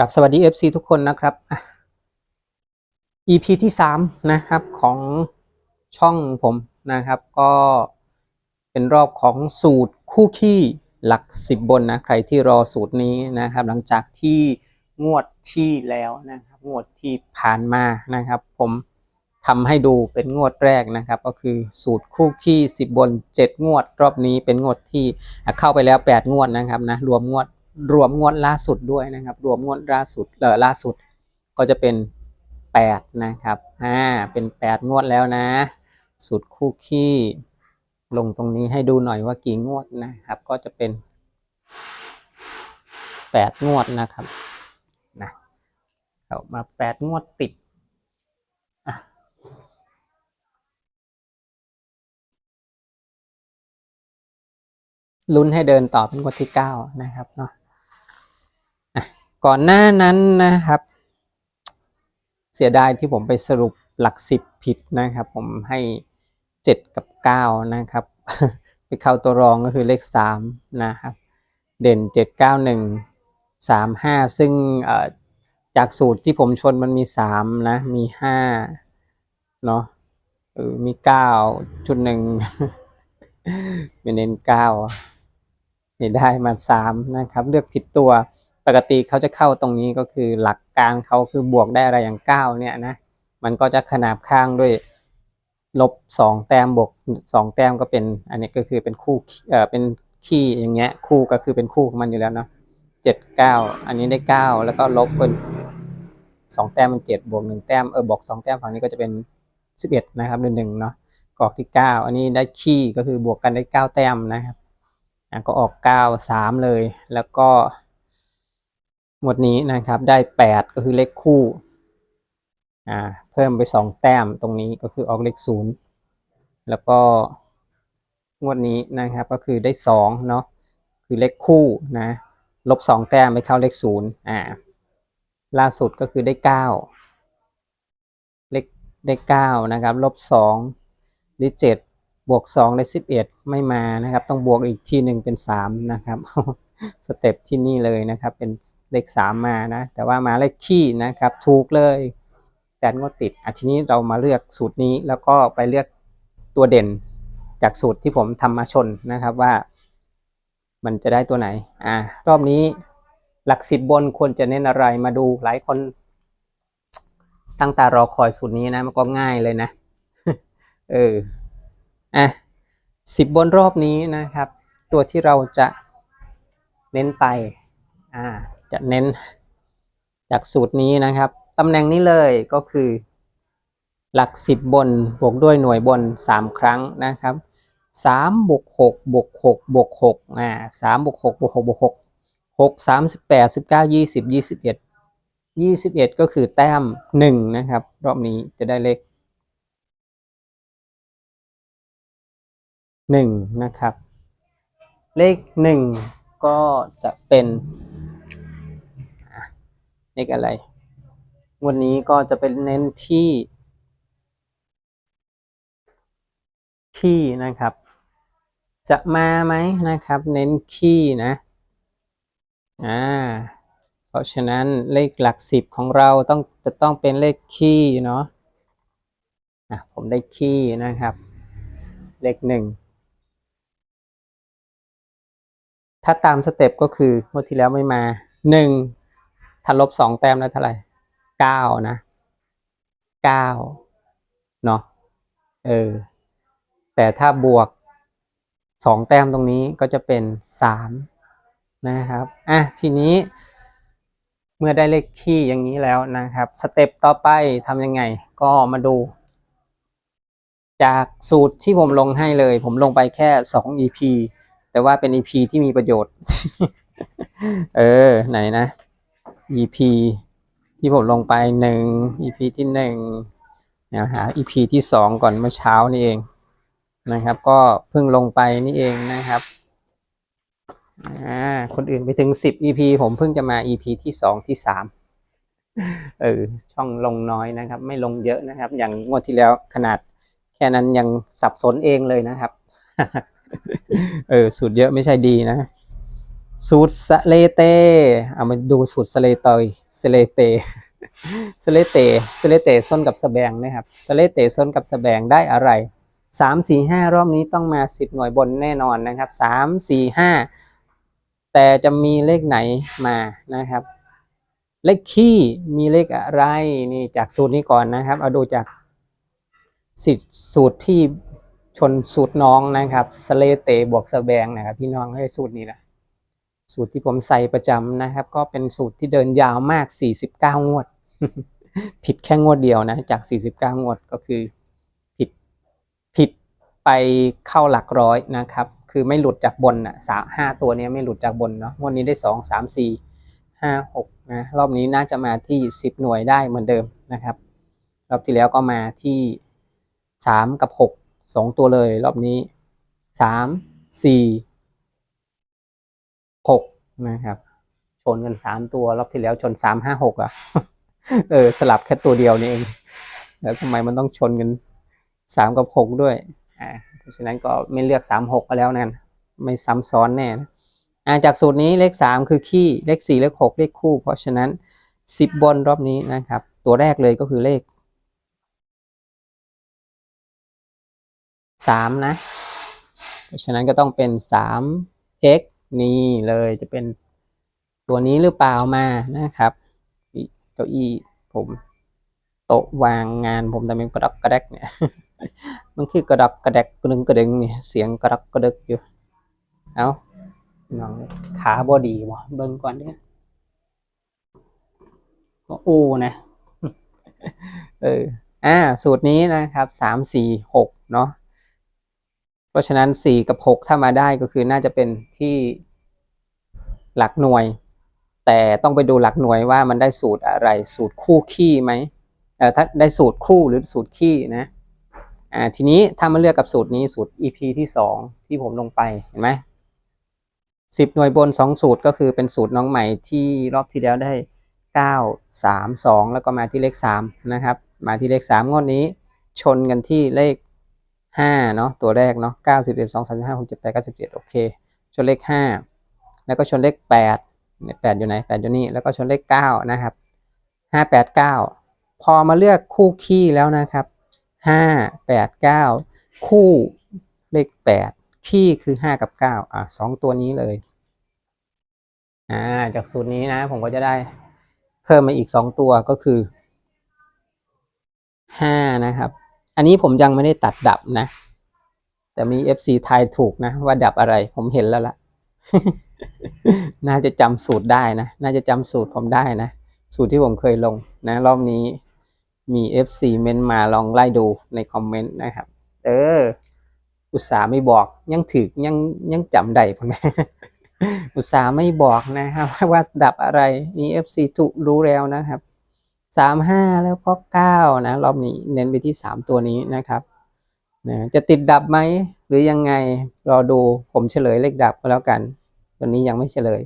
ครับสวัสดี FC ทุกคนนะครับอะ EP ที่สามนะครับของช่องผมนะครับ ก็เป็นรอบของสูตรคู่ขี้หลักสิบบนนะ ใครที่รอสูตรนี้นะครับ หลังจากที่งวดที่แล้วนะครับ งวดที่ผ่านมานะครับ ผมทำให้ดูเป็นงวดแรกนะครับ ก็คือสูตรคู่ขี้สิบบนเจ็ดงวด รอบนี้เป็นงวดที่เข้าไปแล้วแปดงวดนะครับนะรวมงวด รวมงวดล่าสุดด้วยนะครับ รวมงวดล่าสุดเออล่าสุดก็จะเป็นแปดนะครับอ่าเป็นแปดงวดแล้วนะสูตรคู่ขี้ลงตรงนี้ให้ดูหน่อยว่ากี่งวดนะครับ ก็จะเป็นแปดงวดนะครับนะเอามาแปดงวดติดลุ้นให้เดินต่อเป็นงวดที่เก้านะครับเนาะ ก่อนหน้านั้นนะครับ เสียดายที่ผมไปสรุปหลักสิบผิดนะครับ ผมให้เจ็ดกับเก้านะครับ ไปเข้าตัวรองก็คือเลขสามนะครับ เด่นเจ็ดเก้าหนึ่งสามห้าซึ่งจากสูตรที่ผมชนมันมีสามนะมีห้าเนาะเออมีเก้าจุดหนึ่งไม่เน้นเก้าไม่ได้มาสามนะครับ เลือกผิดตัว ปกติเขาจะเข้าตรงนี้ก็คือหลักการเขาคือบวกได้อะไรอย่างเก้าเนี่ยนะมันก็จะขนาบข้างด้วยลบสองแต้มบวกสองแต้มก็เป็น อันนี้ก็คือเป็นคู่เอ่อเป็นขี้อย่างเงี้ยคู่ก็คือเป็นคู่ของมันอยู่แล้วเนาะเจ็ดเก้าอันนี้ได้เก้าแล้วก็ลบเป็นสองแต้มมันเจ็ดบวกหนึ่งแต้มเออบวกสองแต้มฝั่งนี้ก็จะเป็นสิบเอ็ดนะครับหนึ่งหนึ่งเนาะก็ออกที่เก้าอันนี้ได้ขี้ก็คือบวกกันได้เก้าแต้มนะครับก็ออกเก้าสามเลยแล้วก็ หมวดนี้นะครับได้แปดก็คือเลขคู่อ่าเพิ่มไปสองแต้มตรงนี้ก็คือออกเลขศูนย์แล้วก็งวดนี้นะครับก็คือได้สองเนาะคือเลขคู่นะลบสองแต้มไปเข้าเลขศูนย์อ่าล่าสุดก็คือได้เก้าเลขได้เก้านะครับลบสองได้เจ็ดบวกสองได้สิบเอ็ดไม่มานะครับ ต้องบวกอีกทีหนึ่งเป็นสามนะครับ สเต็ปที่นี่เลยนะครับ เป็นเลขสามมานะ แต่ว่ามาเลขขี้นะครับ ถูกเลยแปดงวดติดอะทีนี้เรามาเลือกสูตรนี้แล้วก็ไปเลือกตัวเด่นจากสูตรที่ผมทำมาชนนะครับว่า มันจะได้ตัวไหน อ่ารอบนี้หลักสิบบนควรจะเน้นอะไรมาดูหลายคน ตั้งตารอคอยสูตรนี้นะมันก็ง่ายเลยนะ เอออะสิบบนรอบนี้นะครับ ตัวที่เราจะ เน้นไปอ่าจะเน้นจากสูตรนี้นะครับตำแหน่งนี้เลยก็คือ หลักสิบบนบวกด้วยหน่วยบนสามครั้งนะครับสามบวกหกบวกหกบวกหกอ่าสามบวกหกบวกหกบวกหกหกสามสิบแปดสิบเก้ายี่สิบยี่สิบเอ็ดยี่สิบเอ็ดก็คือแต้มหนึ่งนะครับ รอบนี้จะได้เลขหนึ่งนะครับ เลขหนึ่ง ก็จะเป็นเลขอะไร วันนี้ก็จะเป็นเน้นที่ขี้นะครับ จะมาไหมนะครับ เน้นขี้นะอ่าเพราะฉะนั้นเลขหลักสิบของเราต้องจะต้องเป็นเลขขี้เนาะอะผมได้ขี้นะครับ เลขหนึ่ง ถ้าตามสเต็ปก็คืองวดที่แล้วไม่มาหนึ่งถ้าลบสองแต้มแล้วเท่าไหร่เก้านะเก้าเนาะเออแต่ถ้าบวกสองแต้มตรงนี้ก็จะเป็นสามนะครับอะทีนี้เมื่อได้เลขคี่อย่างนี้แล้วนะครับสเต็ปต่อไปทำยังไงก็มาดู จากสูตรที่ผมลงให้เลย ผมลงไปแค่สอง EP แต่ว่าเป็น EP ที่มีประโยชน์ เออ ไหนนะ EP ที่ผมลงไปหนึ่ง EP ที่หนึ่งเดี๋ยวหา EP ที่สองก่อนเมื่อเช้านี่เองนะครับ ก็เพิ่งลงไปนี่เองนะครับอ่าคนอื่นไปถึงสิบ EP ผมเพิ่งจะมา EP ที่สองที่สามเออช่องลงน้อยนะครับ ไม่ลงเยอะนะครับ อย่างงวดที่แล้วขนาดแค่นั้นยังสับสนเองเลยนะครับ เออ สูตรเยอะไม่ใช่ดีนะ สูตรสเลเต เอามาดูสูตรสเลเตยสเลเตสเลเตสเลเตส้นกับสแบงนะครับสเลเตส้นกับสแบงได้อะไรสามสี่ห้ารอบนี้ต้องมาสิบหน่วยบนแน่นอนนะครับสามสี่ห้าแต่จะมีเลขไหนมานะครับ เลขคี่มีเลขอะไรนี่จากสูตรนี้ก่อนนะครับ เอาดูจากสิทธิสูตรพี่ ชนสูตรน้องนะครับสเลเตบวกสแบงนะครับ พี่น้องให้สูตรนี้แหละสูตรที่ผมใส่ประจำนะครับ ก็เป็นสูตรที่เดินยาวมาก 49 งวด ผิดแค่งวดเดียวนะ จาก 49 งวดก็คือผิดผิดไปเข้าหลักร้อยนะครับ คือไม่หลุดจากบนอะสามห้าตัวนี้ไม่หลุดจากบนเนาะงวดนี้ได้ 2 3 4 5 6นะรอบนี้น่าจะมาที่ 10 หน่วยได้เหมือนเดิมนะครับรอบที่แล้วก็มาที่ 3 กับ 6 2ตัวเลยรอบนี้3 4หกนะครับ ชนกันสามตัวรอบที่แล้วชนสามห้าหกอะ เออ สลับแค่ตัวเดียวนี่เอง แล้วทำไมมันต้องชนกันสามกับหกด้วย อ่า เพราะฉะนั้นก็ไม่เลือกสามหกก็แล้วนั่นไม่ซ้ำซ้อนแน่นะอ่าจากสูตรนี้เลขสามคือขี้ เลขสี่เลขหกเลขคู่ เพราะฉะนั้นสิบบนรอบนี้นะครับ ตัวแรกเลยก็คือเลข สามนะ เพราะฉะนั้นก็ต้องเป็นสาม x นี่เลยจะเป็นตัวนี้หรือเปล่ามานะครับเก้าอี้ผมโต๊ะวางงานผมแต่เป็นกระดกกระแดกเนี่ยมันคือกระดกกระแดกกระดึงกระดึงเนี่ยเสียงกระดกกระดึกอยู่เอาน้องขาบอดีวะเบิ่งก่อนเนี่ยก็โอ้นะเอออ่าสูตรนี้นะครับสามสี่หกเนาะ ราะฉะนั้น 4 กับ 6 ถ้ามาได้ก็คือน่าจะเป็นที่หลักหน่วย แต่ต้องไปดูหลักหน่วยว่ามันได้สูตรอะไร สูตรคู่ขี้ไหมเออถ้าได้สูตรคู่หรือสูตรขี้นะอ่าทีนี้ถ้ามาเลือกกับสูตรนี้สูตร EP ที่ 2 ที่ผมลงไปเห็นไหมสิบหน่วยบน 2 สูตรก็คือเป็นสูตรน้องใหม่ที่รอบที่แล้วได้ 9 3 2 แล้วก็มาที่เลข3นะครับมาที่เลข3งวดนี้ชนกันที่เลข ห้าเนาะตัวแรกเนาะเก้าสิบเอ็ดสองสามห้าหกเจ็ดแปดเก้าสิบเจ็ดโอเค ชนเลขห้าแล้วก็ชนเลขแปดเนี่ยแปดอยู่ไหนแปดอยู่นี่แล้วก็ชนเลขเก้านะครับห้าแปดเก้าพอมาเลือกคู่ขี้แล้วนะครับห้าแปดเก้าคู่เลขแปดขี้คือห้ากับเก้าอะสองตัวนี้เลยอ่าจากสูตรนี้นะ ผมก็จะได้เพิ่มมาอีกสองตัวก็คือห้านะครับ อันนี้ผมยังไม่ได้ตัดดับนะ แต่มี FC ทายถูกนะ ว่าดับอะไรผมเห็นแล้วล่ะ น่าจะจำสูตรได้นะ น่าจะจำสูตรผมได้นะ สูตรที่ผมเคยลงนะ รอบนี้มี FC เมนมาลองไล่ดูในคอมเมนต์นะครับ เออ อุตส่าห์ไม่บอกยังถือยังยังจำได้ผมไหมอุตส่าห์ไม่บอกนะครับว่าดับอะไรมี FC ถูกรู้แล้วนะครับ สามห้าแล้วก็เก้านะ รอบนี้เน้นไปที่สามตัวนี้นะครับนะจะติดดับไหมหรือยังไงรอดูผมเฉลยเลขดับก็แล้วกัน ตัวนี้ยังไม่เฉลย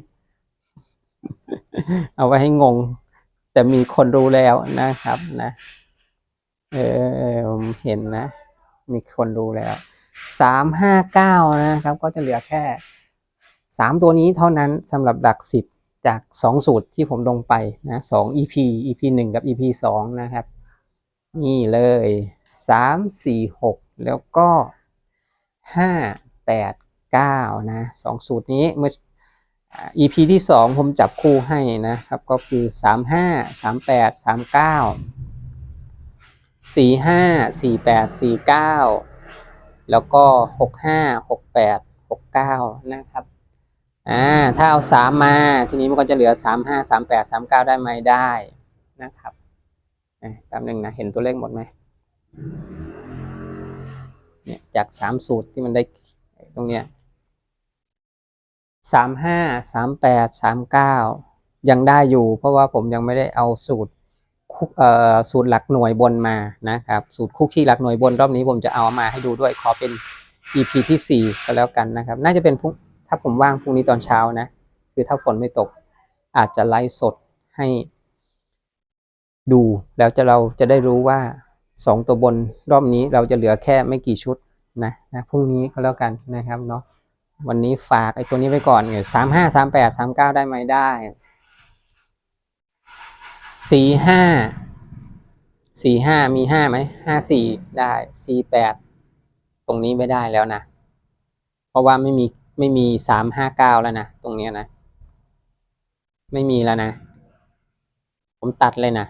เอาไว้ให้งง แต่มีคนรู้แล้วนะครับนะเออเห็นนะ มีคนรู้แล้วสามห้าเก้านะครับ ก็จะเหลือแค่สามตัวนี้เท่านั้นสำหรับหลักสิบ จากสองสูตรที่ผมลงไปนะสอง EP EP หนึ่งกับ EP สองนะครับ นี่เลยสามสี่หกแล้วก็ห้าแปดเก้านะสองสูตรนี้เมื่อ EP ที่สองผมจับคู่ให้นะครับ ก็คือสามห้าสามแปดสามเก้าสี่ห้าสี่แปดสี่เก้าแล้วก็หกห้าหกแปดหกเก้านะครับ อ่าถ้าเอาสามมา ทีนี้มันก็จะเหลือสามห้าสามแปดสามเก้าได้ไหมได้นะครับอะแป๊บหนึ่งนะ เห็นตัวเลขหมดไหมเนี่ยจากสามสูตรที่มันได้ตรงเนี้ยสามห้าสามแปดสามเก้ายังได้อยู่ เพราะว่าผมยังไม่ได้เอาสูตรคุเอ่อสูตรหลักหน่วยบนมานะครับ สูตรคุกคีหลักหน่วยบนรอบนี้ผมจะเอามาให้ดูด้วยขอเป็น EP ที่สี่ก็แล้วกันนะครับ น่าจะเป็นพรุ่ง ถ้าผมว่างพรุ่งนี้ตอนเช้านะ คือถ้าฝนไม่ตก อาจจะไลฟ์สดให้ ดูแล้วจะเราจะได้รู้ว่าสองตัวบนรอบนี้เราจะเหลือแค่ไม่กี่ชุดนะนะพรุ่งนี้ก็แล้วกันนะครับเนาะวันนี้ฝากไอ้ตัวนี้ไว้ก่อนเนี่ยสามห้าสามแปดสามเก้าได้ไหมได้สี่ห้าสี่ห้ามีห้าไหมห้าสี่ได้สี่แปดตรงนี้ไม่ได้แล้วนะ เพราะว่าไม่มี ไม่มีสามห้าเก้าแล้วนะ ตรงเนี้ยนะ ไม่มีแล้วนะ ผมตัดเลยนะ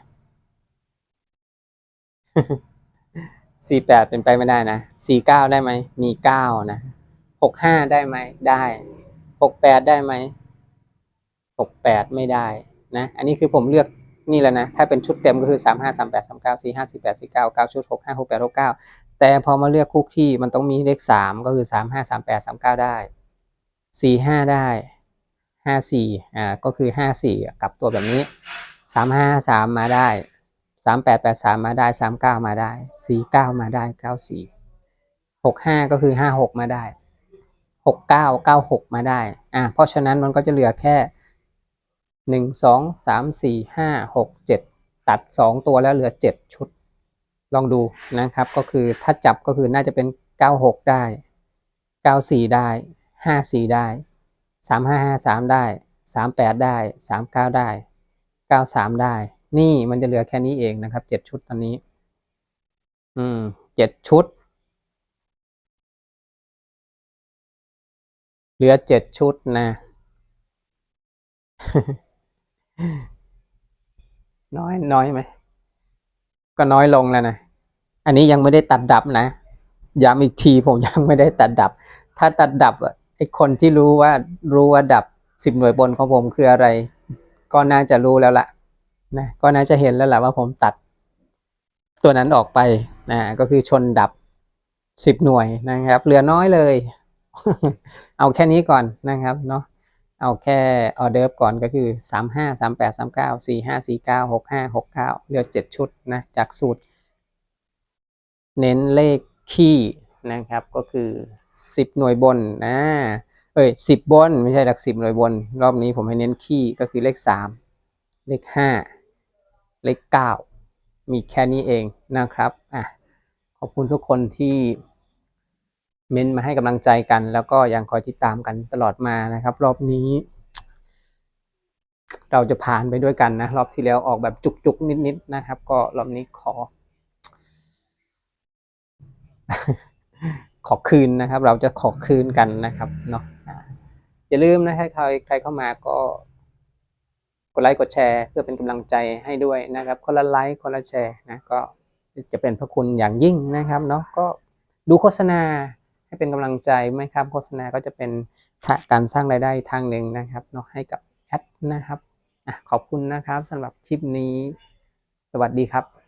สี่แปดเป็นไปไม่ได้นะสี่เก้าได้ไหม มีเก้านะหกห้าได้ไหม ได้หกแปดได้ไหมหกแปดไม่ได้นะ อันนี้คือผมเลือกนี่แหละนะ ถ้าเป็นชุดเต็มก็คือสามห้าสามแปดสามเก้าสี่ห้าสี่แปดสี่เก้าเก้าชุดหกห้าหกแปดหกเก้าแต่พอมาเลือกคู่ขี้มันต้องมีเลขสามก็คือสามห้าสามแปดสามเก้าได้ สี่ห้าได้ห้าสี่อ่าก็คือห้าสี่กลับตัวแบบนี้สามห้าสามมาได้สามแปดแปดสามมาได้สามเก้ามาได้สี่เก้ามาได้เก้าสี่หกห้าก็คือห้าหกมาได้หกเก้าเก้าหกมาได้อ่าเพราะฉะนั้นมันก็จะเหลือแค่หนึ่งสองสามสี่ห้าหกเจ็ดตัดสองตัวแล้วเหลือเจ็ดชุด ลองดูนะครับ ก็คือถ้าจับก็คือน่าจะเป็นเก้าหกได้เก้าสี่ได้ ห้าสี่ได้สามห้าห้าสามได้สามแปดได้สามเก้าได้เก้าสามได้ นี่มันจะเหลือแค่นี้เองนะครับเจ็ดชุดตอนนี้ อืมเจ็ดชุด เหลือเจ็ดชุดนะ น้อยน้อยไหม ก็น้อยลงแล้วนะ อันนี้ยังไม่ได้ตัดดับนะย้ำอีกทีผมยังไม่ได้ตัดดับ ถ้าตัดดับอะ ไอคนที่รู้ว่ารู้ว่าดับสิบหน่วยบนของผมคืออะไร ก็น่าจะรู้แล้วล่ะนะก็น่าจะเห็นแล้วแหละว่าผมตัด ตัวนั้นออกไปนะก็คือชนดับสิบหน่วยนะครับ เหลือน้อยเลย เอาแค่นี้ก่อนนะครับเนาะเอาแค่ออเดิร์ฟก่อนก็คือสามห้าสามแปดสามเก้าสี่ห้าสี่เก้าหกห้าหกเก้าเหลือเจ็ดชุดนะจากสูตร เน้นเลขคี่ นะครับก็คือสิบหน่วยบนนะเอ้ยสิบบนไม่ใช่หลักสิบหน่วยบน รอบนี้ผมให้เน้นคี่ก็คือเลขสามเลขห้าเลขเก้ามีแค่นี้เองนะครับอะขอบคุณทุกคนที่เม้นมาให้กำลังใจกัน แล้วก็ยังคอยติดตามกันตลอดมานะครับ รอบนี้ เราจะผ่านไปด้วยกันนะ รอบที่แล้วออกแบบจุกๆ นิดๆนะครับ ก็รอบนี้ขอ ขอคืนนะครับ เราจะขอคืนกันนะครับเนาะอย่าลืมนะถ้าใครใครเข้ามาก็กดไลค์กดแชร์เพื่อเป็นกำลังใจให้ด้วยนะครับ คนละไลค์คนละแชร์นะก็จะเป็นพระคุณอย่างยิ่งนะครับเนาะก็ดูโฆษณาให้เป็นกำลังใจไหมครับ โฆษณาก็จะเป็นการสร้างรายได้ทางหนึ่งนะครับเนาะให้กับแอดนะครับอขอบคุณนะครับสำหรับคลิปนี้ สวัสดีครับ